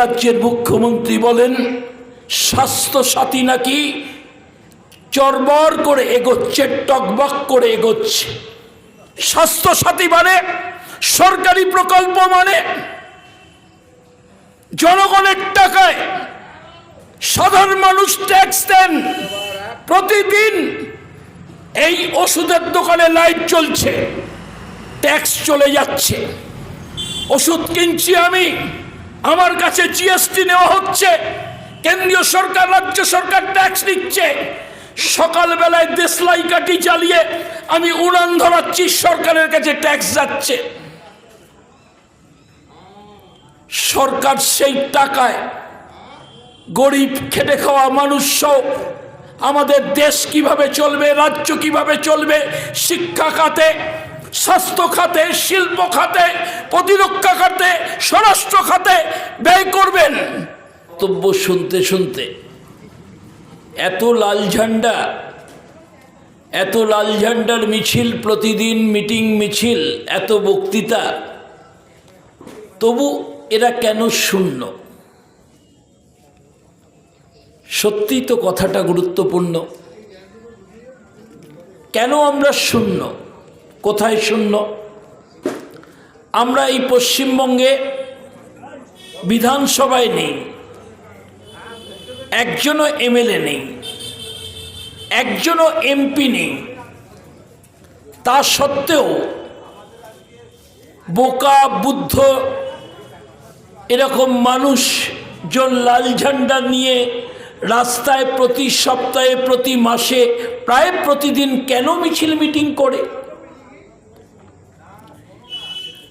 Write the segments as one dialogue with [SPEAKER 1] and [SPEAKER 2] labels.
[SPEAKER 1] রাজ্যের মুখ্যমন্ত্রী বলেন, স্বাস্থ্য সাথী নাকি চরবর করে এগোচ্ছে, টকবক করে এগোচ্ছে। স্বাস্থ্য সাথী মানে সরকারি প্রকল্প মানে জনগণের টাকায় সাধারণ মানুষ ট্যাক্স দেন। প্রতিদিন এই ওষুধের দোকানে লাইট চলছে ট্যাক্স চলে যাচ্ছে। ওষুধ কিনছি আমি আমার কাছে জিএসটি নেওয়া হচ্ছে। কেন্দ্রীয় সরকার, রাজ্য সরকার ট্যাক্স নিচ্ছে। সকালবেলায় দেশলাই কাটি চালিয়ে আমি উড়ান ধরাচ্ছি, সরকারের কাছে ট্যাক্স যাচ্ছে। সরকার সেই টাকায় গরিব, খেটে খাওয়া মানুষ সহ আমাদের দেশ কীভাবে চলবে, রাজ্য কীভাবে চলবে, শিক্ষা খাতে স্বাস্থ্য খাতে, শিল্প খাতে, প্রতিরক্ষা খাতে, স্বরাষ্ট্র খাতে ব্যয় করবেন। বক্তব্য শুনতে শুনতে এত লাল ঝান্ডা, এত লাল ঝান্ডার মিছিল, প্রতিদিন মিটিং মিছিল, এত বক্তৃতা। তবু এরা কেন শূন্য? সত্যি তো কথাটা গুরুত্বপূর্ণ। কেন আমরা শূন্য? কোথায় শূন্য? আমরা এই পশ্চিমবঙ্গে বিধানসভায় নেই, একজনও এমএলএ নেই, একজনও এমপি নেই। তা সত্ত্বেও বোকা, বুদ্ধ, এরকম মানুষ জন লাল ঝান্ডা নিয়ে রাস্তায় প্রতি সপ্তাহে, প্রতি মাসে, প্রায় প্রতিদিন কেন মিছিল মিটিং করে?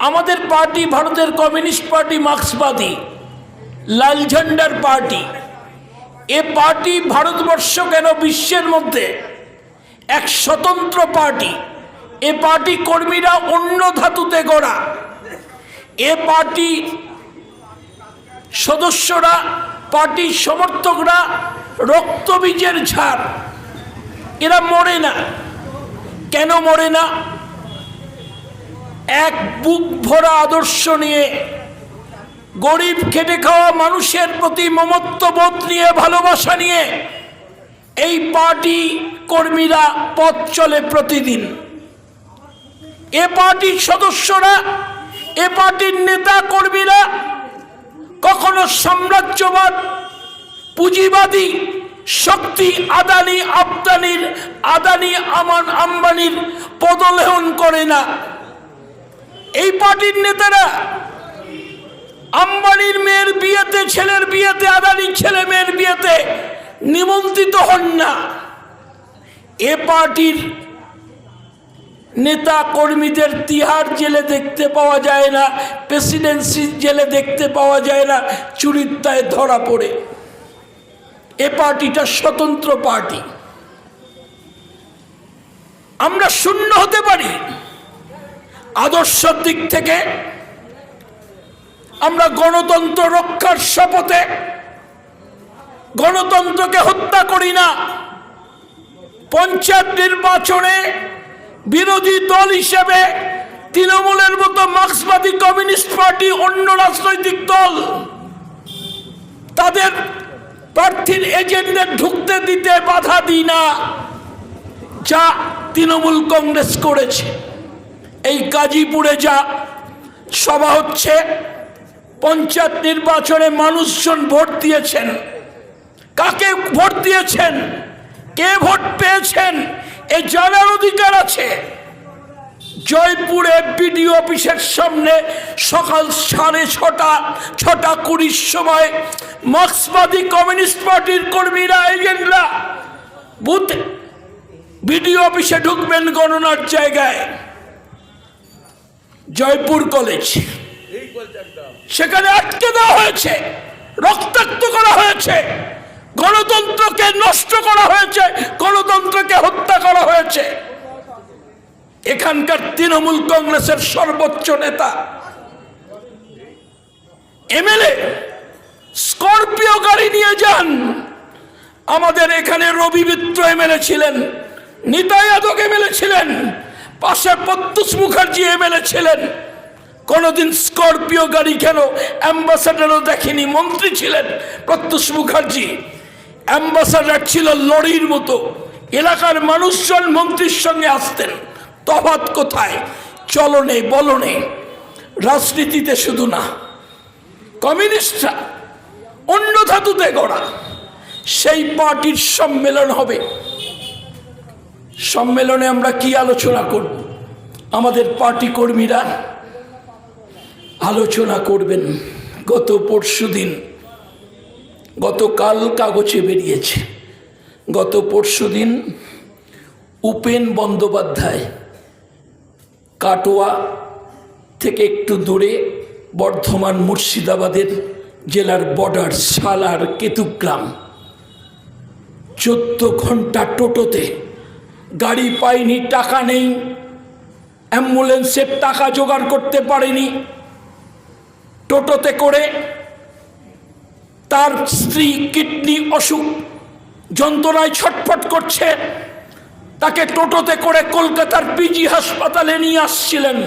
[SPEAKER 1] আমাদের পার্টি ভারতের কমিউনিস্ট পার্টি মার্ক্সবাদী, লাল ঝান্ডার পার্টি। এ পার্টি ভারতবর্ষ কেন বিশ্বের মধ্যে এক স্বতন্ত্র পার্টি? এ পার্টি কর্মীরা অন্য ধাতুতে গড়া। এ পার্টি সদস্যরা, পার্টির সমর্থকরা রক্তবীজের ঝাড়। এরা মরে না। কেন মরে না? এক বুক ভরা আদর্শ নিয়ে গরিব খেটে খাওয়া মানুষের প্রতি মমত্ববোধ নিয়ে, ভালোবাসা নিয়ে এই পার্টি কর্মীরা পথ চলে প্রতিদিন। এ পার্টির সদস্যরা, এ পার্টির নেতা কর্মীরা কখনো সাম্রাজ্যবাদ, পুঁজিবাদী, শক্তি, আদানি আবদানির আদানি, আমান, আম্বানির পদলেহন করে না। এই পার্টির নেতারা আম্বানির মেয়ের বিয়েতে, ছেলের বিয়েতে, আদানির ছেলে মেয়ের বিয়েতে নিমন্ত্রিত হন না। এ পার্টির নেতা কর্মীদের তিহার জেলে দেখতে পাওয়া যায় না, প্রেসিডেন্সি জেলে দেখতে পাওয়া যায় না চুরিত্তায় ধরা পড়ে। এ পার্টিটা স্বতন্ত্র পার্টি। আমরা শূন্য হতে পারি। আদর্শের দিক থেকে আমরা গণতন্ত্র রক্ষার শপথে গণতন্ত্রকে হত্যা করি না। পঞ্চায়েত নির্বাচনে বিরোধী দল হিসেবে তৃণমূলের মতো মার্ক্সবাদী কমিউনিস্ট পার্টি অন্য রাজনৈতিক দল তাদের প্রার্থীর এজেন্টদের ঢুকতে দিতে বাধা দিই না, যা তৃণমূল কংগ্রেস করেছে। এই গাজীপুরে যা সভা হচ্ছে, পঞ্চায়েত নির্বাচনে মানুষজন ভোট দিয়েছেন। কাকে ভোট দিয়েছেন? কে ভোট পেয়েছেন? এ জানার অধিকার আছে। জয়পুরে বিডিও অফিসের সামনে সকাল সাড়ে ছটা ছটা কুড়ির সময় মার্ক্সবাদী কমিউনিস্ট পার্টির কর্মীরা এজেন্টরা বুথ বিডিও অফিসে ঢুকবেন গণনার জায়গায়। জয়পুর কলেজ। সেখানে আটকে দেওয়া হয়েছে রক্তাক্ত করা হয়েছে গণতন্ত্রকে নষ্ট করা হয়েছে গণতন্ত্রকে হত্যা করা হয়েছে। এখানকার তৃণমূল কংগ্রেসের সর্বোচ্চ নেতা এমএলএ স্করপিও গাড়ি নিয়ে যান। আমাদের এখানে রবি মিত্র এমএলএ ছিলেন নিতাই যাদব এমএলএ ছিলেন পাশে প্রত্যুষ মুখার্জি এমএলএ ছিলেন। কোনোদিন স্করপিও গাড়ি কেন অ্যাম্বাসাডারও দেখেনি, মন্ত্রী ছিলেন প্রত্যুষ মুখার্জি। অ্যাম্বাসাডার ছিল লরির মতো। এলাকার মানুষজন মন্ত্রীর সঙ্গে আসতেন। তফাত কোথায়? চলনে, বলনে। রাজনীতিতে শুধু না, কমিউনিস্টরা অন্য ধাতুতে গড়া। সেই পার্টির সম্মেলন হবে। সম্মেলনে আমরা কি আলোচনা করব? আমাদের পার্টি কর্মীরা আলোচনা করবেন। গত পরশু দিন গতকাল কাগজে বেরিয়েছে। গত পরশু দিন উপেন বন্দ্যোপাধ্যায় কাটোয়া থেকে একটু দূরে বর্ধমান মুর্শিদাবাদের জেলার বর্ডার সালার কেতুগ্রাম চোদ্দ ঘণ্টা টোটোতে গাড়ি পায়নি টাকা নেই অ্যাম্বুলেন্সের টাকা জোগাড় করতে পারেনি। টোটোতে করে তার স্ত্রী কিডনি অসুখ, যন্ত্রণায় ছটফট করছে। তাকে টোটোতে করে কলকাতার পিজি হাসপাতালে নিয়ে আসছিলেন।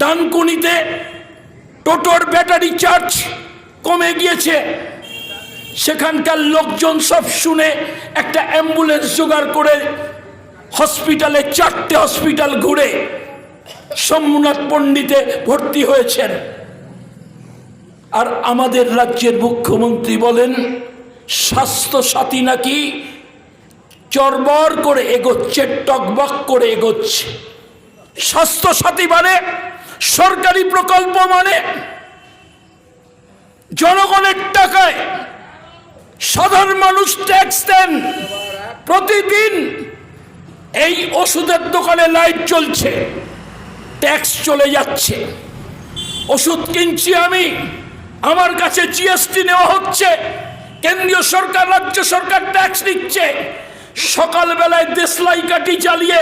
[SPEAKER 1] ডানকুনিতে টোটোর ব্যাটারি চার্জ কমে গিয়েছে। সেখানকার লোকজন সব শুনে একটা অ্যাম্বুলেন্স জোগাড় করে হসপিটালে চারটে হসপিটাল ঘুরে সোমনাথ পণ্ডিতে ভর্তি হয়েছেন। আর আমাদের রাজ্যের মুখ্যমন্ত্রী বলেন, স্বাস্থ্য সাথী নাকি চরবর করে এগোচ্ছে, টকবক করে এগোচ্ছে। স্বাস্থ্য সাথী মানে সরকারি প্রকল্প মানে জনগণের টাকায় সাধারণ মানুষ ট্যাক্স দেন। প্রতিদিন এই ওষুধের দোকানে লাইট চলছে ট্যাক্স চলে যাচ্ছে। ওষুধ কিনছি আমি, আমার কাছে জিএসটি নেওয়া হচ্ছে, কেন্দ্রীয় সরকার, রাজ্য সরকার ট্যাক্স নিচ্ছে। সকালবেলায় দেশলাই কাটি চালিয়ে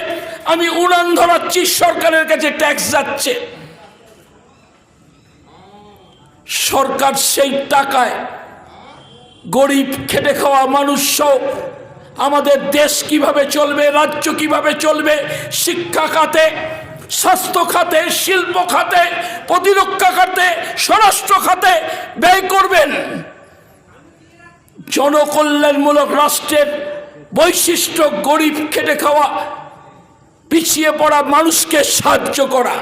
[SPEAKER 1] আমি উড়ান ধরাচ্ছি, সরকারের কাছে ট্যাক্স যাচ্ছে। সরকার সেই টাকায় গরিব, খেটে খাওয়া মানুষ আমাদের দেশ কীভাবে চলবে, রাজ্য কীভাবে চলবে, শিক্ষা খাতে, স্বাস্থ্য খাতে, শিল্প খাতে, প্রতিরক্ষা খাতে, স্বরাষ্ট্র খাতে ব্যয় করবেন। জনকল্যাণমূলক রাষ্ট্রের বৈশিষ্ট্য গরিব, খেটে খাওয়া, পিছিয়ে পড়া মানুষকে সাহায্য করা।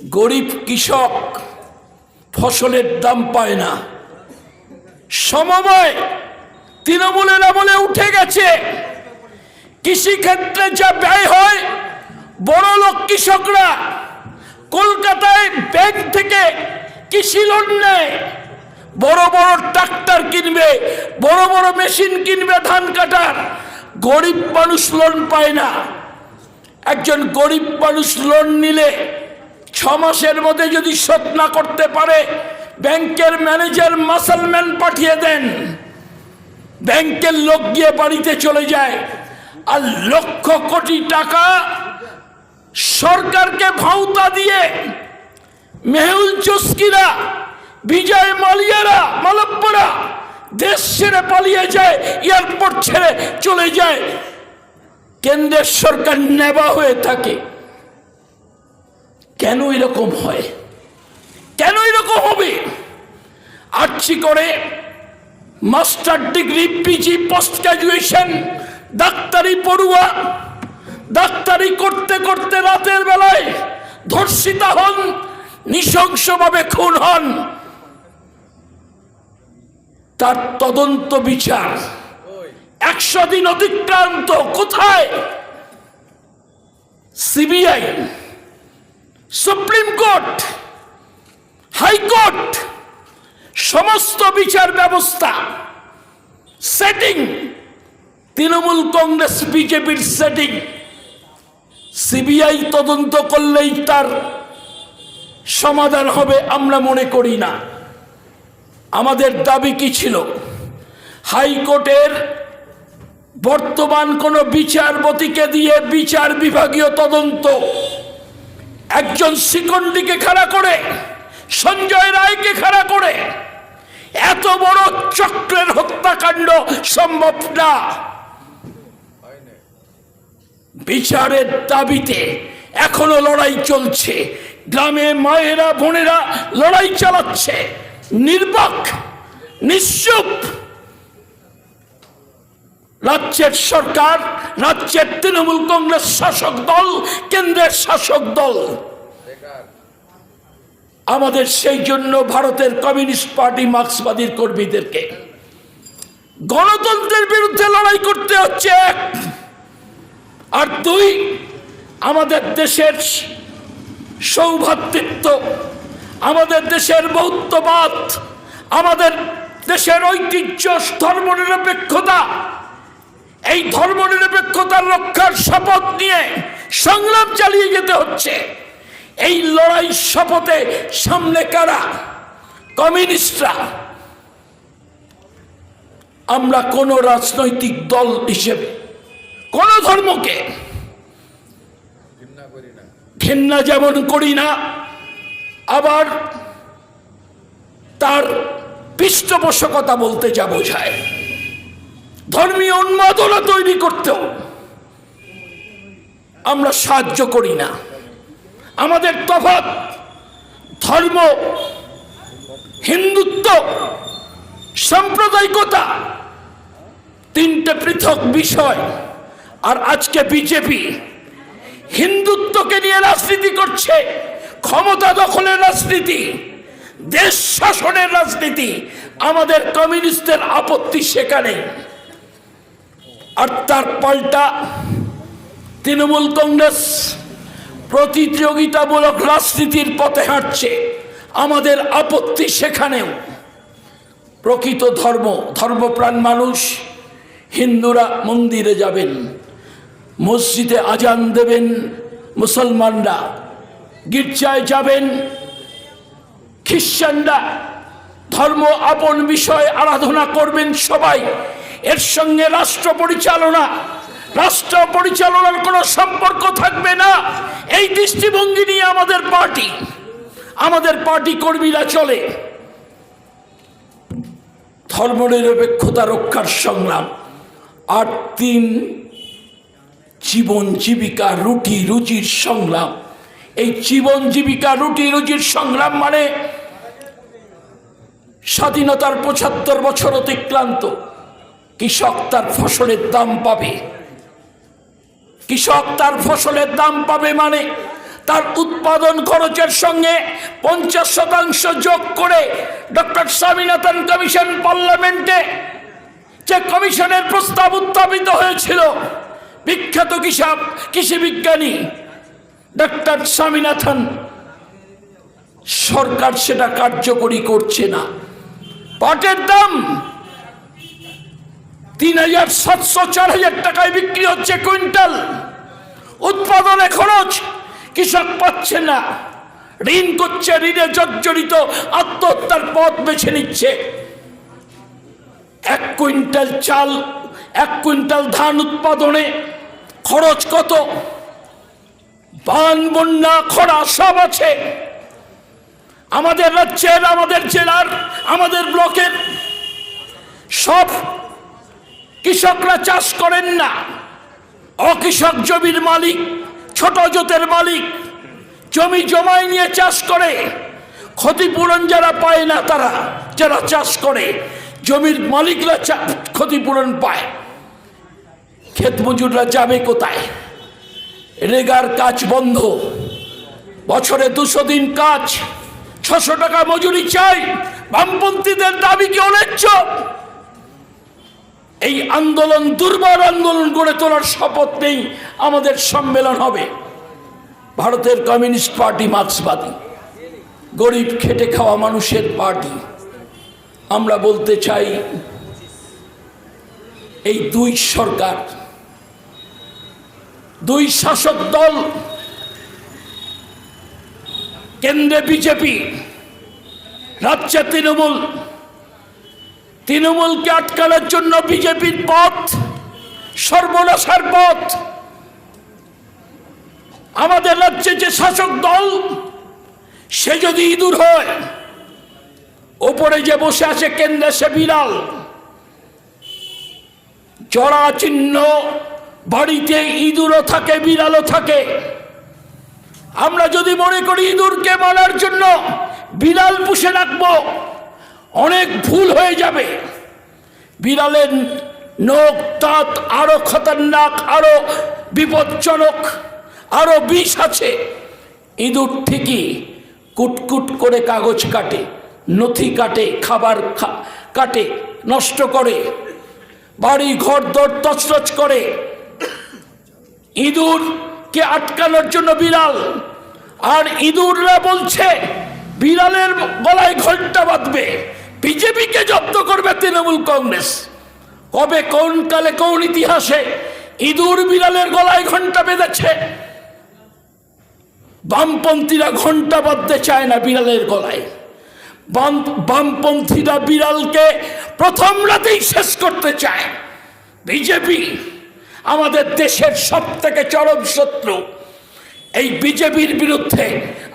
[SPEAKER 1] গরিব কৃষক ফসলের দাম পায় না। সমবায় তৃণমূলের আমলে উঠে গেছে। কৃষিক্ষেত্রে যা ব্যয় হয়, বড় লোক কৃষকরা কলকাতায় ব্যাংক থেকে কৃষি লোন নেয়। বড় বড় ট্রাক্টর কিনবে, বড় বড় মেশিন কিনবে ধান কাটার। গরিব মানুষ লোন পায় না। একজন গরিব মানুষ লোন নিলে ছ মাসের মধ্যে যদি শোধ না করতে পারে ব্যাংকের ম্যানেজার মাসালম্যান পাঠিয়ে দেন। ব্যাংকের লোক গিয়ে বাড়িতে চলে যায় আর লক্ষ কোটি টাকা সরকারকে ভাউতা দিয়ে মেহুল চস্কিরা, বিজয় মালিয়ারা মালাপ্পারা দেশ ছেড়ে পালিয়ে যায়, এয়ারপোর্ট ছেড়ে চলে যায়। কেন্দ্রের সরকার নেবা হয়ে থাকে। কেন এরকম হয়? কেন এরকম হবে? আর্চি করে master degree, PG, post graduation, ডাক্তারি পড়ুয়া, ডাক্তারি করতে করতে রাতের বেলায় ধর্ষিতা হন, নৃশংসভাবে খুন হন। তার তদন্ত বিচার। একশো দিন অতিক্রান্ত, কোথায়? CBI, supreme court. হাইকোর্ট সমস্ত বিচার ব্যবস্থা সেটিং তৃণমূল কংগ্রেস, বিজেপির সেটিং সিবিআই তদন্ত করলেই তার সমাধান হবে আমরা মনে করি না। আমাদের দাবি কি ছিল? হাইকোর্টের বর্তমান কোনো বিচারপতিকে দিয়ে বিচার বিভাগীয় তদন্ত, একজন শিকন্ডিকে খাড়া করে সঞ্জয় রায়কে খাড়া করে এত বড় চক্রের হত্যাকাণ্ড সম্ভব না। বিচারের দাবিতে এখনও লড়াই চলছে। গ্রামে মায়েরা, বোনেরা লড়াই চালাচ্ছে। নির্বাক, নিশ্চুপ। রাজ্যের সরকার, রাজ্যের তৃণমূল কংগ্রেস শাসক দল, কেন্দ্রের শাসক দল। আমাদের সেই জন্য ভারতের কমিউনিস্ট পার্টি মার্ক্সবাদীর কর্মীদেরকে গণতন্ত্রের বিরুদ্ধে লড়াই করতে হচ্ছে। এক আর দুই, আমাদের দেশের সৌভাতৃত্ব, আমাদের দেশের বৌদ্ধবাদ, আমাদের দেশের ঐতিহ্য, ধর্মনিরপেক্ষতা, এই ধর্মনিরপেক্ষতার রক্ষার শপথ নিয়ে সংগ্রাম চালিয়ে যেতে হচ্ছে। এই লড়াই শপথে সামনে কারা? কমিউনিস্টরা। আমরা কোন রাজনৈতিক দল হিসেবে কোন ধর্মকে ঘেন্না যেমন করি না আবার তার পৃষ্ঠপোষকতা বলতে যা বোঝায়। ধর্মীয় উন্মাদনা তৈরি করতেও আমরা সাহায্য করি না। আমাদের তফাৎ, ধর্ম, হিন্দুত্ব, সাম্প্রদায়িকতা, তিনটে পৃথক বিষয়। আর আজকে বিজেপি হিন্দুত্বকে নিয়ে রাজনীতি করছে, ক্ষমতা দখলের রাজনীতি, দেশ শাসনের রাজনীতি। আমাদের কমিউনিস্টদের আপত্তি সেখানে। আর তার পাল্টা তৃণমূল কংগ্রেস প্রতিযোগিতামূলক রাজনীতির পথে হাঁটছে। আমাদের আপত্তি সেখানেও। প্রকৃত ধর্ম, ধর্মপ্রাণ মানুষ, হিন্দুরা মন্দিরে যাবেন, মসজিদে আজান দেবেন, মুসলমানরা গির্জায় যাবেন, খ্রিস্টানরা ধর্ম আপন বিষয়ে আরাধনা করবেন সবাই। এর সঙ্গে রাষ্ট্র পরিচালনা রাষ্ট্র পরিচালনার কোনো সম্পর্ক থাকবে না। এই দৃষ্টিভঙ্গি নিয়ে আমাদের পার্টি আমাদের পার্টি কর্মীরা চলে। ধর্মনিরপেক্ষতা রক্ষার সংগ্রাম, আর তিন জীবন জীবিকা রুটি রুজির সংগ্রাম। এই জীবন জীবিকা রুটি রুজির সংগ্রাম মানে স্বাধীনতার পঁচাত্তর বছর অতিক্রান্ত, কৃষক তার ফসলের দাম পাবে। কৃষক তার ফসলের দাম পাবে মানে তার উৎপাদন খরচের সঙ্গে পঞ্চাশ শতাংশ যোগ করে ডক্টর স্বামীনাথন কমিশন পার্লামেন্টে যে কমিশনের প্রস্তাব উত্থাপিত হয়েছিল, বিখ্যাত কৃষক, কৃষি বিজ্ঞানী ডক্টর স্বামীনাথন, সরকার সেটা কার্যকরী করছে না। পাটের দাম তিন হাজার সাতশো চার হাজার টাকায় বিক্রি হচ্ছে কুইন্টাল। উৎপাদনে খরচ, কৃষক পাচ্ছে না। ঋণ করছে, ঋণে জর্জরিত, আত্মহত্যার পথ বেছে নিচ্ছে। এক কুইন্টাল চাল, এক কুইন্টাল ধান উৎপাদনে খরচ কত? বান, বন্যা, খরা, সব আছে। আমাদের রাজ্যের, আমাদের জেলার, আমাদের ব্লকের সব কৃষকরা চাষ করেন না। অকৃষক জমির মালিক, ছোট জোতের মালিক, জমি জমায় নিয়ে চাষ করে। ক্ষতিপূরণ যারা পায় না তারা, যারা চাষ করে, জমির মালিকরা ক্ষতিপূরণ পায়। ক্ষেত মজুররা যাবে কোথায়? রেগার কাজ বন্ধ। বছরে দুশো দিন কাজ, ছশো টাকা মজুরি চাই। বামপন্থীদের দাবি কি অন্যায্য এই আন্দোলন, দুর্বার আন্দোলন গড়ে তোলার শপথ নেই, আমাদের সম্মেলন হবে। ভারতের কমিউনিস্ট পার্টি মার্ক্সবাদী, গরিব খেটে খাওয়া মানুষের পার্টি। আমরা বলতে চাই, এই দুই সরকার, দুই শাসক দল, কেন্দ্রে বিজেপি, রাজ্যে তৃণমূল তৃণমূলকে আটকানোর জন্য বিজেপির পথ সর্বনাশার পথ। আমাদের রাজ্যে যে শাসক দল, সে যদি ইঁদুর হয়, ওপরে যে বসে আছে কেন্দ্রে সে বিড়াল। জরা চিহ্ন, বাড়িতে ইঁদুরও থাকে, বিড়ালও থাকে। আমরা যদি মনে করি ইঁদুরকে মারার জন্য বিড়াল পুষে রাখব অনেক ভুল হয়ে যাবে। বিড়ালের নখ, দাঁত আরও খতরনাক, আরও বিপজ্জনক, আরও বিষ আছে। ইঁদুর ঠিকই কুটকুট করে কাগজ কাটে, নথি কাটে, খাবার কাটে, নষ্ট করে, বাড়ি ঘর দর তছরছ করে। ইঁদুরকে আটকানোর জন্য বিড়াল, আর ইঁদুররা বলছে, বিড়ালের গলায় ঘণ্টা বাঁধবে। বিজেপিকে জব্দ করবে তৃণমূল কংগ্রেস। কবে কোন কালে কোন ইতিহাসে ইঁদুর বিড়ালের গলায় ঘণ্টা বেঁধেছে? বামপন্থীরা ঘণ্টা বাঁধতে চায় না বিড়ালের গলায়। বাম, বামপন্থীরা বিড়ালকে প্রথম রাতেই শেষ করতে চায়। বিজেপি আমাদের দেশের সব থেকে চরম শত্রু। এই বিজেপির বিরুদ্ধে,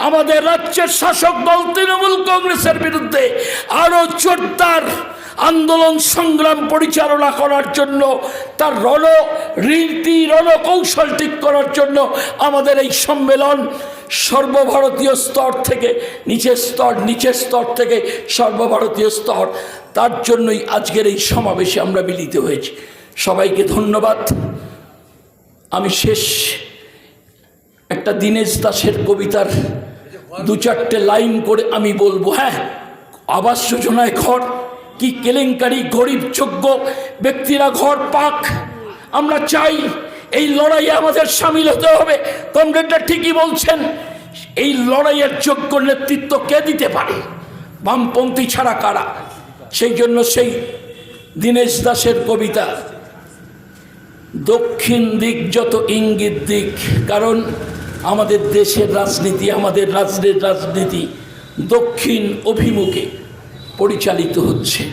[SPEAKER 1] আমাদের রাজ্যের শাসক দল তৃণমূল কংগ্রেসের বিরুদ্ধে আরও জোরদার আন্দোলন সংগ্রাম পরিচালনা করার জন্য, তার রণ, রীতি, রণকৌশল ঠিক করার জন্য আমাদের এই সম্মেলন সর্বভারতীয় স্তর থেকে, নিচের স্তর নিচের স্তর থেকে সর্বভারতীয় স্তর, তার জন্যই আজকের এই সমাবেশে আমরা মিলিত হয়েছি। সবাইকে ধন্যবাদ। আমি শেষ একটা দীনেশ দাসের কবিতার দু চারটে লাইন করে আমি বলব হ্যাঁ আবাস যোজনায় ঘর, কি কেলেঙ্কারি, গরিব যোগ্য ব্যক্তিরা ঘর পাক। আমরা চাই এই লড়াইয়ে আমাদের সামিল হতে হবে। কমরেডরা ঠিকই বলছেন, এই লড়াইয়ের যোগ্য নেতৃত্ব কে দিতে পারে? বামপন্থী ছাড়া কারা? সেই জন্য সেই দীনেশ দাসের কবিতা, দক্ষিণ দিক যত ইঙ্গিত দিক, কারণ আমাদের দেশের রাজনীতি, আমাদের রাজ্যের রাজনীতি দক্ষিণ অভিমুখে পরিচালিত হচ্ছে।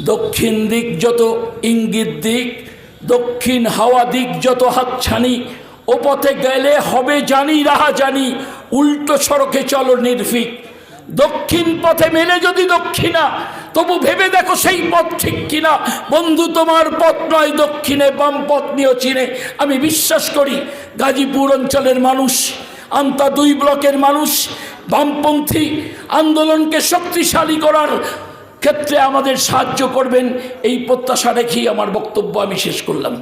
[SPEAKER 1] দক্ষিণ দিক যত ইঙ্গিত দিক, দক্ষিণ হাওয়া দিক যত হাতছানি, ওপথে পথে গেলে হবে জানি, রাহা জানি, উল্টো সড়কে চলো নির্ভীক। দক্ষিণ পথে মেলে যদি দক্ষিণা, তবু ভেবে দেখো সেই পথ ঠিক কিনা। বন্ধু, তোমার পথ নয় দক্ষিণে, বাম পথ নিয়েও চিনে। আমি বিশ্বাস করি, গাজীপুর অঞ্চলের মানুষ, আন্তা দুই ব্লকের মানুষ, বামপন্থী আন্দোলনকে শক্তিশালী করার ক্ষেত্রে আমাদের সাহায্য করবেন, এই প্রত্যাশা রেখেই আমার বক্তব্য আমি শেষ করলাম।